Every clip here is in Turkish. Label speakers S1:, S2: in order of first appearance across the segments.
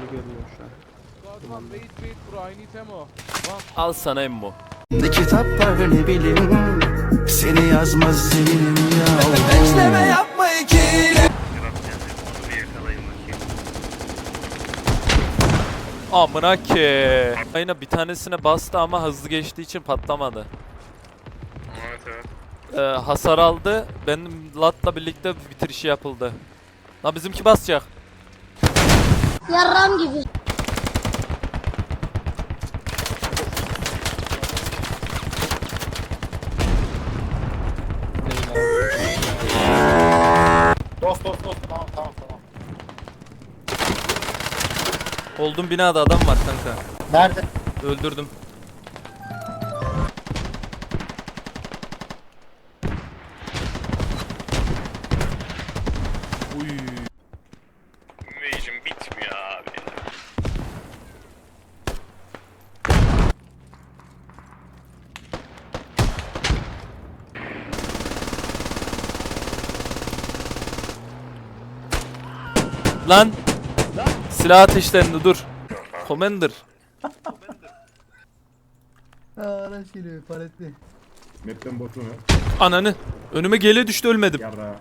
S1: Dumanlı görünüyor şu an.
S2: God, one, wait, wait, bro. I need ammo. One.
S3: Al sana emmo.
S4: Ne kitaplar ne bilim Seni yazmaz zihnim ya Bekleme yapma ikili
S3: Amına ki. Aynen bir tanesine bastı ama hızlı geçtiği için patlamadı.
S5: Evet evet.
S3: Ee, hasar aldı. Benim latla birlikte bitirişi yapıldı. Lan bizimki basacak.
S6: Yarram gibi.
S5: Dost dost dost tamam tamam tamam.
S3: Oldum binada adam var kanka.
S5: Nerede?
S3: Öldürdüm. Uy.
S5: Mage'im bitmiyor abi ya.
S3: Lan. Silah ateşlendi dur. Commander.
S7: Araç geliyor paletli.
S8: Map'ten botu mu?
S3: Ananı. Önüme gele düştü ölmedim.
S8: Yarra.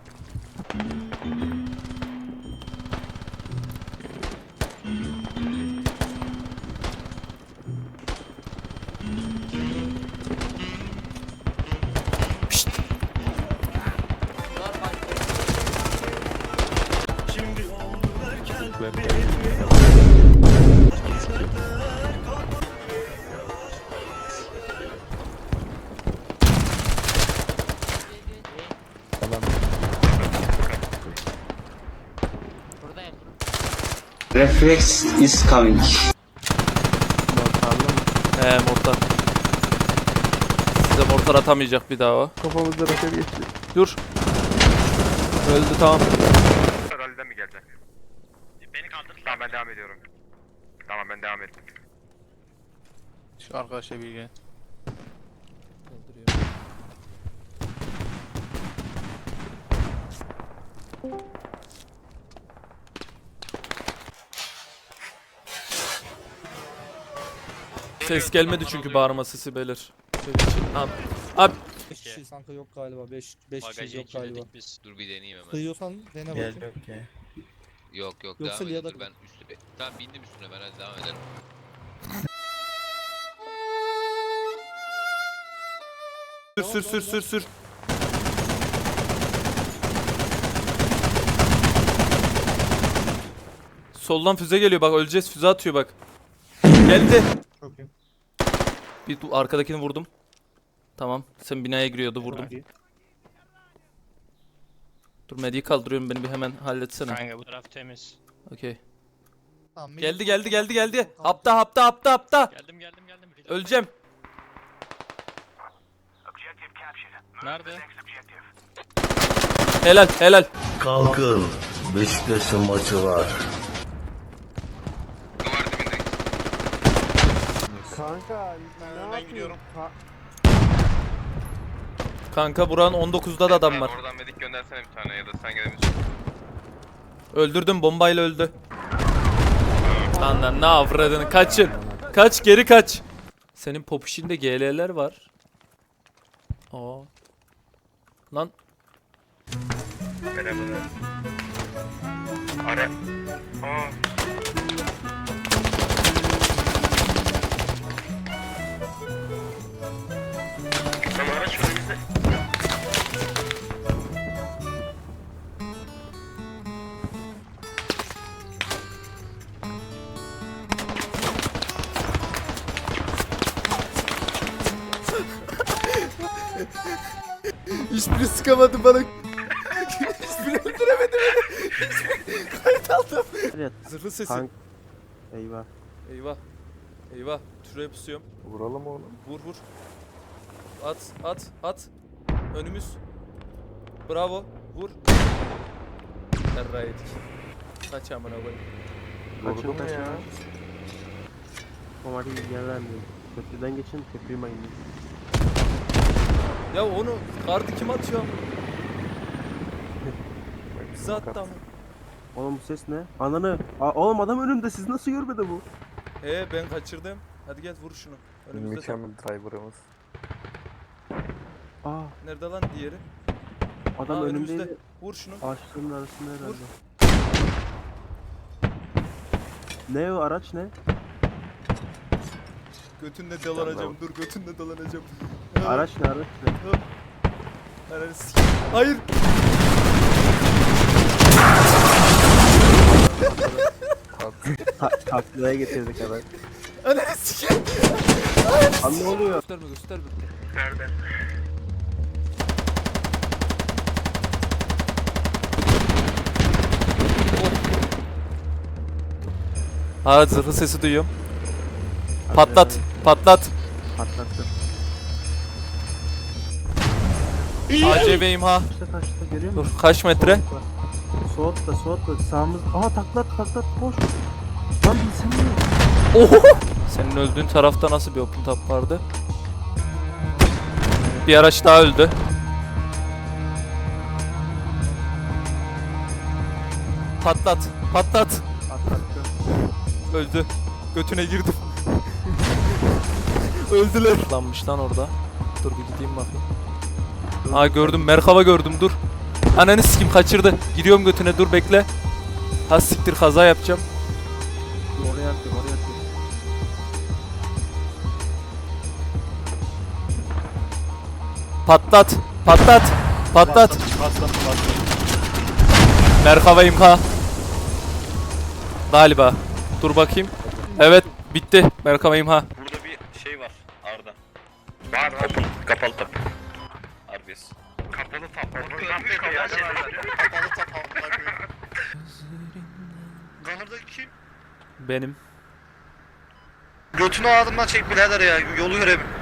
S4: Reflex is coming?
S3: He mortar. Size mortar atamayacak bir daha o.
S1: Kafamızda roket geçti.
S3: Dur. Öldü tamam.
S5: Herhalde mi geldi? Beni kaldır. Tamam ben devam ediyorum. Tamam ben devam ettim.
S2: Şu arkadaşa bilgi.
S3: Ses gelmedi çünkü bağırma sesi belir. Abi. Abi.
S7: 5 kişi sanka yok galiba. 5 5 kişi
S9: Bagajı
S7: yok galiba.
S9: biz. Dur bir deneyeyim hemen.
S7: Sığıyorsan dene bakayım.
S9: Yok yok
S7: Yoksa
S9: devam
S7: ya
S9: edin ben üstüne. Tamam bindim üstüne ben hadi devam ederim.
S3: Sür sür sür sür sür. Soldan füze geliyor bak öleceğiz füze atıyor bak. Geldi.
S7: Çok iyi.
S3: Bir arkadakini vurdum. Tamam. Sen binaya giriyordu vurdum. Dur mediyi kaldırıyorum beni bir hemen halletsene.
S2: Kanka bu taraf temiz.
S3: Okey.
S7: Tamam,
S3: Geldi geldi geldi geldi. Hapta hapta hapta hapta.
S2: Geldim geldim geldim.
S3: Öleceğim.
S2: Nerede?
S3: Helal helal.
S4: Kalkın Beşiktaş'ın maçı var
S1: Kanka ne
S5: ben gidiyorum.
S1: Ka-
S3: Kanka buranın 19'da da adam var.
S5: Oradan medik göndersene bir tane ya da sen gelebilirsin.
S3: Öldürdüm bombayla öldü. Lan lan ne avradını kaçın. Kaç geri kaç. Senin popişinde GL'ler var. Aa. Lan
S5: Merhaba. Ara. Aa.
S3: Hiçbiri sıkamadı bana. hiçbiri öldüremedi beni. Hiçbiri kayıt aldım.
S1: Evet.
S3: Zırhlı sesi.
S1: Kank. Eyvah.
S3: Eyvah. Eyvah. Şuraya pusuyorum.
S8: Vuralım oğlum.
S3: Vur vur. At at at. Önümüz. Bravo. Vur. Terra yedik. Kaç amına koyayım.
S1: Kaçın kaçın. Ama hadi yer vermiyorum. Köprüden geçin köprüyü mayınlayın.
S3: Ya onu kartı kim atıyor? Bize attı ama.
S1: Oğlum bu ses ne? Ananı. Aa, oğlum adam önümde siz nasıl görmedi bu?
S3: Ee ben kaçırdım. Hadi gel vur şunu. Önümüzde.
S8: Mükemmel driver'ımız.
S1: Aa
S3: Nerede lan diğeri?
S1: adam
S3: Aa,
S1: önümdeydi.
S3: önümüzde. Vur şunu.
S1: Ağaçların arasında herhalde. Ne o araç ne?
S3: Götünle dolanacağım. Dur götünle dolanacağım.
S1: Araç ne araç ne?
S3: Ananı sikeyim. Hayır.
S1: Ta taklaya getirdik hemen.
S3: Ananı sikeyim.
S1: Lan ne oluyor?
S3: Gösterme gösterme.
S5: Nerede?
S3: Aa zırhlı sesi duyuyorum. Patlat. Patlat.
S1: Patlattı.
S3: ACB imha.
S1: Görüyor
S3: Dur
S1: musun?
S3: kaç metre?
S1: Soğutla soğutla sağımız. Aha taklat taklat koş. Lan bilsem mi?
S3: Oho! Senin öldüğün tarafta nasıl bir open top vardı? Bir araç daha öldü. Patlat. Patlat.
S1: Patlattı.
S3: Öldü. Götüne girdim. Öldüler. Lanmış lan orada. Dur bir gideyim bakayım. Aa gördüm. Merhaba gördüm dur. Ananı sikim kaçırdı. Giriyorum götüne dur bekle. Ha siktir kaza yapacağım.
S1: Oraya atıyor oraya atıyor.
S3: Patlat. Patlat. Patlat. Merhaba imha. Galiba. Dur bakayım. Evet bitti. Merhaba imha.
S6: Var
S5: var.
S6: Open, kapalı tap. Arbiyes.
S5: Kapalı tap. Kapalı
S7: Kapalı tap. Gunner'daki kim?
S3: Benim.
S7: Götünü ağzımdan çek birader ya. Yolu göremiyorum.